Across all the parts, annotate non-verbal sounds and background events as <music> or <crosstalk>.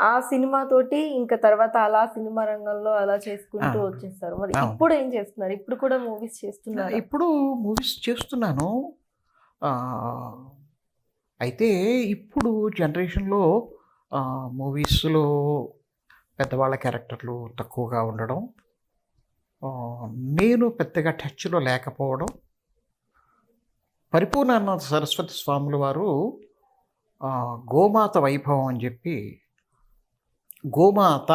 ఆ సినిమా తోటి ఇంకా తర్వాత అలా సినిమా రంగంలో అలా చేసుకుంటూ. వచ్చేస్తారు మరి. ఇప్పుడు ఏం చేస్తున్నారు ఇప్పుడు కూడా మూవీస్ చేస్తున్నారు ఇప్పుడు మూవీస్ చేస్తున్నాను అయితే ఇప్పుడు జనరేషన్లో మూవీస్లో పెద్దవాళ్ళ క్యారెక్టర్లు తక్కువగా ఉండడం నేను పెద్దగా టచ్లో లేకపోవడం పరిపూర్ణానంద సరస్వతి స్వాముల వారు గోమాత వైభవం అని చెప్పి గోమాత.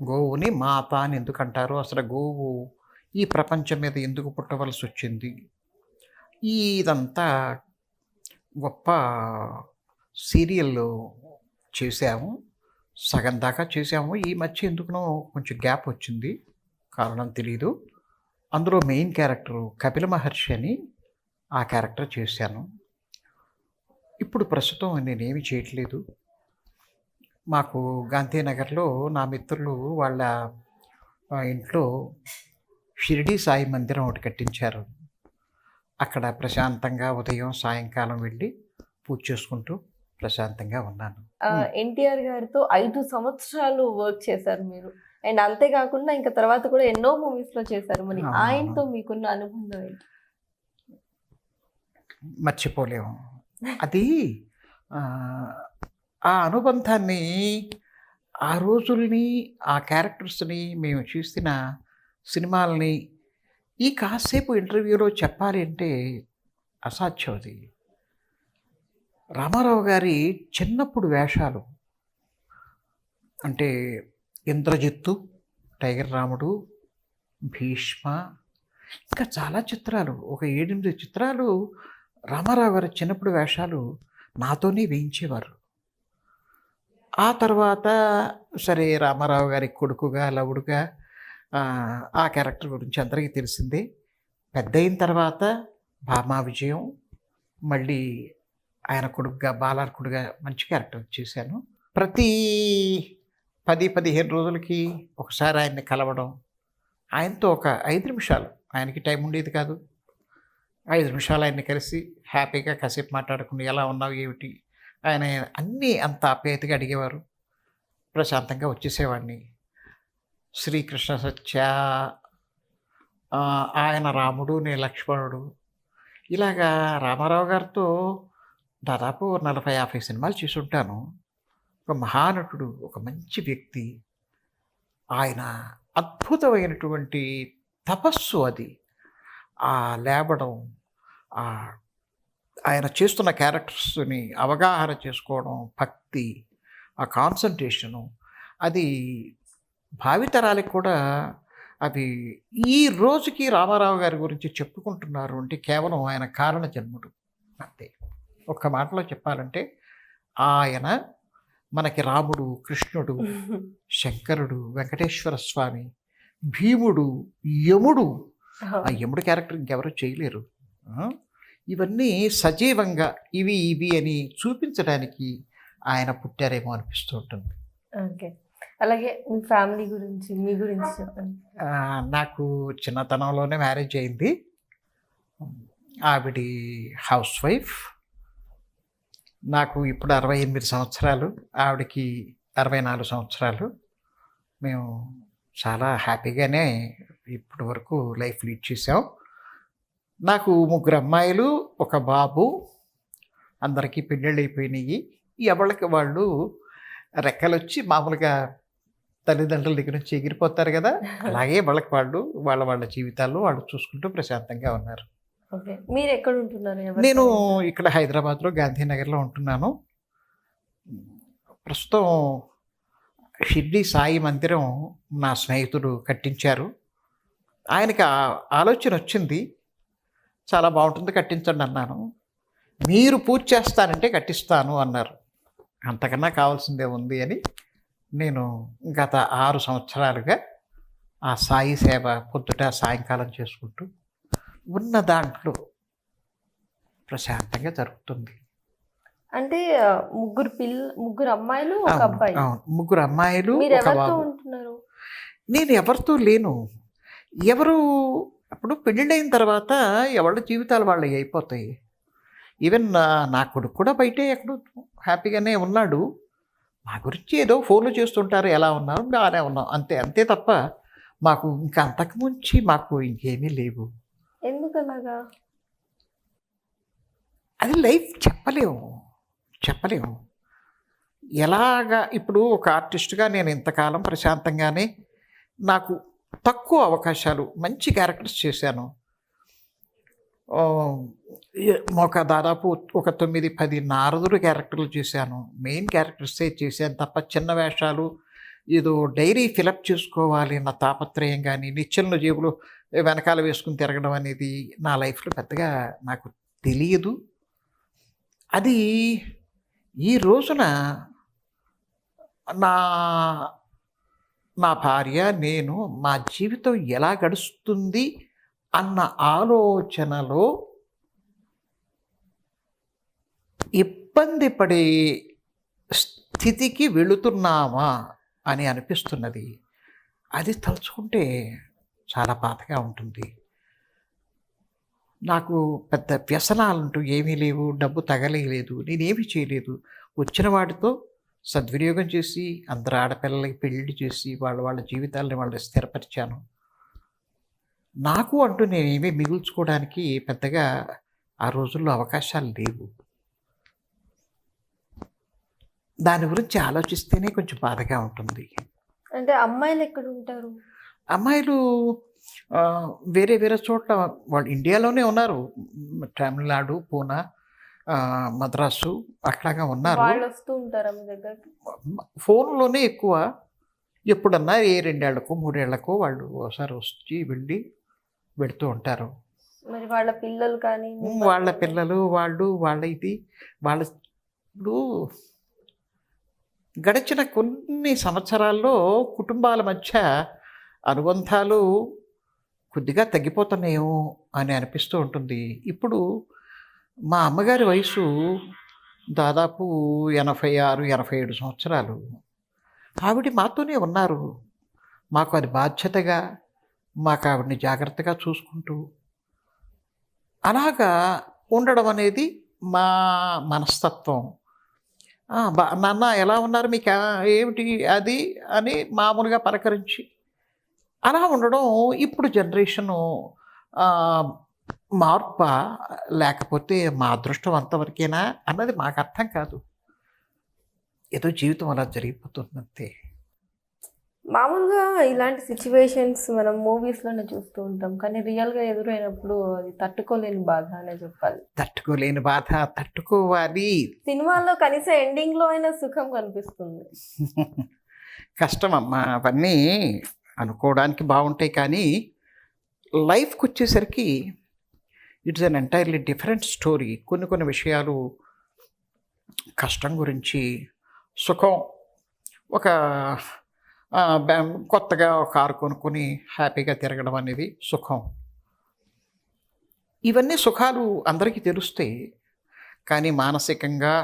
గోవుని మాత అని ఎందుకు అంటారు అసలు గోవు ఈ ప్రపంచం మీద ఎందుకు పుట్టవలసి వచ్చింది? ఇదంతా గొప్ప సీరియల్ చేసాము సగం దాకా చేసాము ఈ మధ్య ఎందుకునో కొంచెం గ్యాప్ వచ్చింది. కారణం తెలియదు అందులో మెయిన్ క్యారెక్టర్ కపిల మహర్షి అని ఆ క్యారెక్టర్ చేశాను. ఇప్పుడు ప్రస్తుతం నేనేమి చేయట్లేదు. మాకు గాంధీనగర్లో నా మిత్రులు వాళ్ళ ఇంట్లో షిరిడి సాయి మందిరం ఒకటి కట్టించారు. అక్కడ ప్రశాంతంగా ఉదయం సాయంకాలం వెళ్ళి పూజ చేసుకుంటూ ప్రశాంతంగా ఉన్నాను. ఎన్టీఆర్ గారితో ఐదు సంవత్సరాలు వర్క్ చేశారు మీరు. అండ్ అంతేకాకుండా ఇంకా తర్వాత కూడా ఎన్నో మూవీస్లో చేశారు. మరి. ఆయనతో మీకున్న అనుబంధం ఏంటి? మర్చిపోలేము. అది ఆ, అనుబంధాన్ని ఆ రోజుల్ని ఆ క్యారెక్టర్స్ని మేము చూసిన సినిమాలని ఈ కాసేపు ఇంటర్వ్యూలో చెప్పాలి అంటే అసాధ్యం అది. రామారావు గారి చిన్నప్పుడు వేషాలు. అంటే ఇంద్రజిత్తు టైగర్ రాముడు భీష్మ ఇంకా చాలా చిత్రాలు. ఒక ఏడెనిమిది చిత్రాలు రామారావు గారి చిన్నప్పుడు వేషాలు నాతోనే వేయించేవారు. ఆ తర్వాత సరే రామారావు గారి కొడుకుగా లవుడుగా ఆ, క్యారెక్టర్ గురించి అందరికీ తెలిసిందే. పెద్ద అయిన తర్వాత భామా విజయం మళ్ళీ ఆయన కొడుకుగా బాలార్కుడుగా మంచి క్యారెక్టర్ చేశాను. ప్రతి పది పదిహేను రోజులకి ఒకసారి ఆయన్ని కలవడం ఆయనతో ఒక ఐదు నిమిషాలు ఆయనకి టైం ఉండేది కాదు. ఐదు నిమిషాలు ఆయన్ని కలిసి హ్యాపీగా కాసేపు మాట్లాడుకుని ఎలా ఉన్నావు ఏమిటి? ఆయన అన్నీ అంత ఆప్యాయతగా అడిగేవారు. ప్రశాంతంగా వచ్చేసేవాడిని. శ్రీకృష్ణ సత్య ఆయన రాముడు నేను లక్ష్మణుడు. ఇలాగా రామారావు గారితో దాదాపు నలభై యాభై సినిమాలు చూసుంటాను. ఉంటాను ఒక మహానటుడు ఒక మంచి వ్యక్తి. ఆయన అద్భుతమైనటువంటి తపస్సు అది. ఆ లేవడం ఆ ఆయన చేస్తున్న క్యారెక్టర్స్ని అవగాహన చేసుకోవడం భక్తి ఆ కాన్సన్ట్రేషను అది భావితరాలకు కూడా అది ఈ రోజుకి రామారావు గారి గురించి చెప్పుకుంటున్నారు అంటే కేవలం ఆయన కారణ జన్ముడు. అంతే. ఒక్క మాటలో చెప్పాలంటే ఆయన మనకి రాముడు కృష్ణుడు <laughs> శంకరుడు వెంకటేశ్వర స్వామి భీముడు యముడు. ఆ యముడు క్యారెక్టర్ ఇంకెవరూ చేయలేరు? ఇవన్నీ సజీవంగా ఇవి ఇవి అని చూపించడానికి ఆయన పుట్టారేమో అనిపిస్తూ ఉంటుంది. ఓకే. అలాగే మీ ఫ్యామిలీ గురించి మీ గురించి చెప్పండి. నాకు చిన్నతనంలోనే మ్యారేజ్ అయింది. ఆవిడ హౌస్ వైఫ్. నాకు ఇప్పుడు అరవై ఎనిమిది సంవత్సరాలు ఆవిడకి అరవై నాలుగు సంవత్సరాలు. మేము చాలా హ్యాపీగానే ఇప్పటి వరకు లైఫ్ లీడ్ చేసాం నాకు ముగ్గురు అమ్మాయిలు ఒక బాబు అందరికీ పెళ్ళిళ్ళు అయిపోయినాయి. ఎవరికి వాళ్ళు రెక్కలు వచ్చి మామూలుగా తల్లిదండ్రుల దగ్గర నుంచి ఎగిరిపోతారు కదా. అలాగే వాళ్ళకి వాళ్ళు వాళ్ళ వాళ్ళ జీవితాల్లో వాళ్ళు చూసుకుంటూ ప్రశాంతంగా ఉన్నారు. మీరు ఎక్కడ ఉంటున్నారు నేను? ఇక్కడ హైదరాబాద్లో గాంధీనగర్లో ఉంటున్నాను. ప్రస్తుతం షిర్డీ సాయి మందిరం నా స్నేహితుడు కట్టించారు. ఆయనకి ఆలోచన వచ్చింది. చాలా బాగుంటుంది కట్టించండి అన్నాను. మీరు పూజ చేస్తానంటే కట్టిస్తాను అన్నారు. అంతకన్నా కావాల్సిందే ఉంది అని నేను గత ఆరు సంవత్సరాలుగా ఆ సాయి సేవ పొద్దుట సాయంకాలం చేసుకుంటూ ఉన్న దాంట్లో ప్రశాంతంగా జరుగుతుంది. అంటే ముగ్గురు పిల్ల ముగ్గురు అమ్మాయిలు ఒక అవును, అబ్బాయి. అవును. ముగ్గురు అమ్మాయిలు ఒక బాబు. నేను ఎవరితో లేను. ఎవరు అప్పుడు పెళ్ళిళ్ళైన తర్వాత ఎవరి జీవితాలు వాళ్ళవి అయిపోతాయి. ఈవెన్ నా నా కొడుకు కూడా బయటే ఎక్కడో హ్యాపీగానే ఉన్నాడు. మా గురించి ఏదో ఫోన్లు చేస్తుంటారు ఎలా ఉన్నారు బాగానే ఉన్నాం అంతే అంతే తప్ప మాకు ఇంకా అంతకు ముంచి మాకు ఇంకేమీ లేవు. ఎందుకు అలాగా? అది లైఫ్ చెప్పలేము చెప్పలేము. ఎలాగా ఇప్పుడు ఒక ఆర్టిస్ట్గా నేను ఇంతకాలం ప్రశాంతంగానే నాకు తక్కువ అవకాశాలు మంచి క్యారెక్టర్స్ చేశాను. ఒక దాదాపు ఒక తొమ్మిది పది నారదుడు క్యారెక్టర్లు చేశాను. మెయిన్ క్యారెక్టర్సే చేశాను తప్ప చిన్న వేషాలు ఏదో డైరీ ఫిలప్ చేసుకోవాలి అన్న తాపత్రయం కానీ నిచ్చెలను జేబులు వెనకాల వేసుకుని తిరగడం అనేది నా లైఫ్లో పెద్దగా నాకు తెలియదు. అది ఈ రోజున నా నా భార్య నేను మా జీవితం ఎలా గడుస్తుంది అన్న ఆలోచనలో ఇబ్బంది పడే స్థితికి వెళుతున్నామా అని అనిపిస్తున్నది. అది తలుచుకుంటే చాలా బాధగా ఉంటుంది. నాకు పెద్ద వ్యసనాలంటూ ఏమీ లేవు డబ్బు తగలేదు నేనేమి చేయలేదు. వచ్చిన వాటితో సద్వినియోగం చేసి అందరు ఆడపిల్లలకి పెళ్ళి చేసి వాళ్ళ వాళ్ళ జీవితాలని వాళ్ళు స్థిరపరిచాను. నాకు అంటూ నేనేమీ మిగుల్చుకోవడానికి పెద్దగా ఆ రోజుల్లో అవకాశాలు లేవు. దాని గురించి ఆలోచిస్తేనే కొంచెం బాధగా ఉంటుంది. అంటే అమ్మాయిలు ఎక్కడ ఉంటారు అమ్మాయిలు వేరే వేరే చోట్ల వాళ్ళు ఇండియాలోనే ఉన్నారు. తమిళనాడు పూనా మద్రాసు అట్లాగా ఉన్నారు. వస్తూ ఉంటారా మీ దగ్గరికి? ఫోన్లోనే ఎక్కువ. ఎప్పుడన్నా ఏ రెండేళ్ళకో మూడేళ్ళకో వాళ్ళు ఒకసారి వచ్చి వెళ్ళి పెడుతూ ఉంటారు. మరి వాళ్ళ పిల్లలు కానీ వాళ్ళ పిల్లలు వాళ్ళు వాళ్ళ ఇది వాళ్ళ గడిచిన కొన్ని సంవత్సరాల్లో కుటుంబాల మధ్య అనుబంధాలు కొద్దిగా తగ్గిపోతున్నాయేమో అని అనిపిస్తూ ఉంటుంది. ఇప్పుడు మా అమ్మగారి వయసు దాదాపు ఎనభై ఆరు ఎనభై ఏడు సంవత్సరాలు. ఆవిడ మాతోనే ఉన్నారు. మాకు అది బాధ్యతగా మాకు ఆవిడని జాగ్రత్తగా చూసుకుంటూ అలాగా ఉండడం అనేది మా మనస్తత్వం. బా నాన్న ఎలా ఉన్నారు? మీకు ఏమిటి? అది అని మామూలుగా పలకరించి అలా ఉండడం ఇప్పుడు జనరేషను మార్ప లేకపోతే మా అదృష్టం అంతవరకేనా అన్నది మాకు అర్థం కాదు. ఏదో జీవితం అలా జరిగిపోతుందంతే. మామూలుగా ఇలాంటి సిచ్యువేషన్స్ మనం మూవీస్లోనే చూస్తూ ఉంటాం. కానీ రియల్గా ఎదురైనప్పుడు అది తట్టుకోలేని బాధ అనే చెప్పాలి. తట్టుకోలేని బాధ తట్టుకోవాలి. సినిమాలో కనీసం ఎండింగ్లో అయినా సుఖం కనిపిస్తుంది. కష్టం అమ్మా అవన్నీ అనుకోవడానికి బాగుంటాయి కానీ లైఫ్కి వచ్చేసరికి it's an entirely different story కొన్ని కొన్ని విషయాలు కష్టం గురించి సుఖం ఒక కొత్తగా ఒక కారు కొనుక్కొని హ్యాపీగా తిరగడం అనేది సుఖం. ఇవన్నీ సుఖాలు అందరికీ తెలుస్తాయి. కానీ మానసికంగా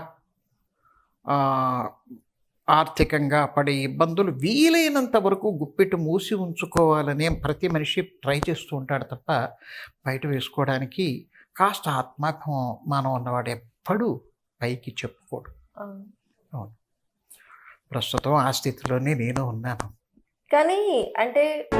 ఆర్థికంగా పడే ఇబ్బందులు వీలైనంత వరకు గుప్పెట్టు మూసి ఉంచుకోవాలని ప్రతి మనిషి ట్రై చేస్తూ ఉంటాడు తప్ప బయట వేసుకోవడానికి కాస్త ఆత్మాభిమానం ఉన్నవాడు ఎప్పుడూ పైకి చెప్పుకోడు. ఆ. ప్రస్తుతం ఆ స్థితిలోనే నేను ఉన్నాను. కానీ అంటే